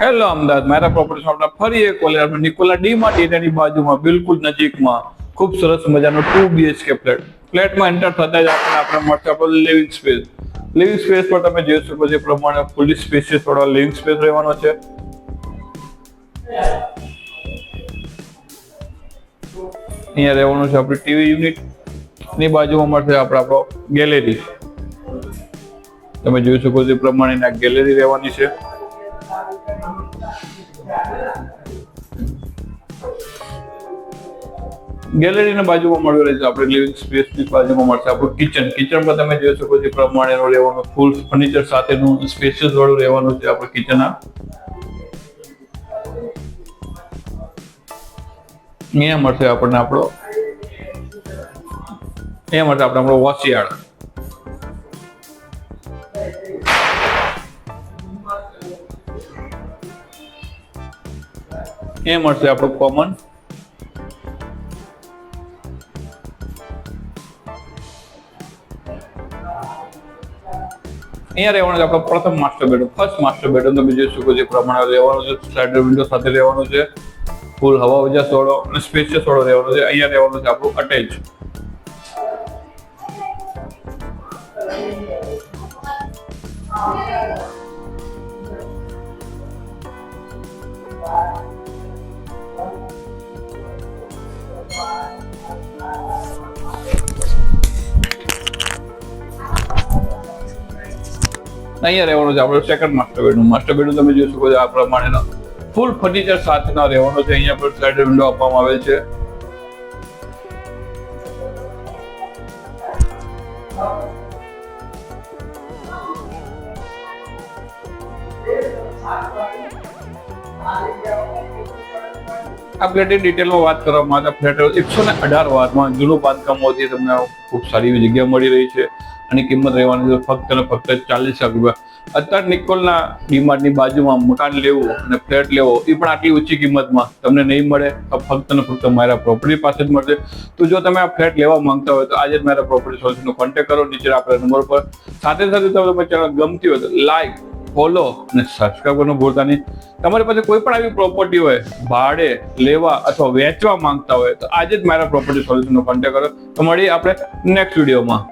Hello Ahmedabad, મારા property શોપના ફરી એક આપણે નિકોલા ડી માર્ટ એરિયાની બાજુમાં, બિલકુલ નજીકમાં, ખૂબ સરસ મજાનો ટુ બીએચકે ફ્લેટ ફ્લેટમાં એન્ટર થતા જ આપણે આપણે મળશે આપણો લિવિંગ સ્પેસ લિવિંગ સ્પેસ પર તમે જોઈ શકો છો પ્રમાણે ફૂલી સ્પેસિયસ વાળો લિવિંગ સ્પેસ રહેવાનો છે. અહીંયા રહેવાનું છે આપણી ટીવી યુનિટની બાજુમાં મળશે આપણે આપણો ગેલેરી તમે જોઈ શકો છો એ પ્રમાણે આ ગેલેરી રહેવાની છે. ગેલેરીના બાજુમાં મળ્યો રહેશે આપણે લિવિંગ સ્પેસની બાજુમાં મળશે. આપણું કિચન કિચનમાં તમે જોઈ શકો છો પ્રમાણેનું રહેવાનું ફૂલ ફર્નિચર સાથેનું સ્પેશિયસ વાળું રહેવાનું છે આપણે કિચન આ. અહીંયા મળશે આપણને આપણો. અહીંયા મળશે આપણે આપણો વોશિયાળ એ મળશે આપણું કોમન અહીંયા રહેવાનું છે આપણો પ્રથમ master bedroom first master bedroom તમે જોઈ શકો છો પ્રમાણે રહેવાનું છે. સ્લાઇડર વિન્ડો સાથે રહેવાનું છે. ફૂલ હવા ઉજા સોડો અને સ્પેશિયસ સોડો રહેવાનો છે. અહીંયા રહેવાનું છે આપણું અટેચ અહીંયા રહેવાનું છે, આપણો second master bedroom master bedroom તમે જોઈ શકો છો આ પ્રમાણેનો. ફૂલ ફર્નિચર સાથેનો રહેવાનો છે, અહીંયા પર સ્લાઇડર વિન્ડો આપવામાં આવેલ છે. આ ફ્લેટની ડિટેલમાં વાત કરવામાં આવે ફ્લેટ એકસો ને અઢાર વારમાં જૂનું બાંધકામ હોવાથી તમને ખૂબ સારી એવી જગ્યા મળી રહી છે. અને કિંમત રહેવાની છે ફક્ત અને ફક્ત ચાલીસ લાખ રૂપિયા. અત્યારે નિકોલના ડીમાર્ટની બાજુમાં મકાન લેવું અને ફ્લેટ લેવો એ પણ આટલી ઊંચી કિંમતમાં તમને નહીં મળે. ફક્ત અને ફક્ત મારા પ્રોપર્ટી પાસે જ મળશે. તો જો તમે આ ફ્લેટ લેવા માંગતા હોય તો આજે જ મારા પ્રોપર્ટી સોલ્યુશનનો કોન્ટેક્ટ કરો નીચે આપણા નંબર પર. સાથે સાથે તમે ચેનલ ગમતી હોય તો લાઈક ફોલો અને સબસ્ક્રાઈબ કરવાનું ભૂલતા નહીં. તમારી પાસે કોઈ પણ આવી પ્રોપર્ટી હોય, ભાડે, લેવા અથવા વેચવા માંગતા હોય, તો આજે જ મારા પ્રોપર્ટી સોલ્યુશનનો કોન્ટેક્ટ કરો. તો મળીએ આપણે નેક્સ્ટ વિડીયોમાં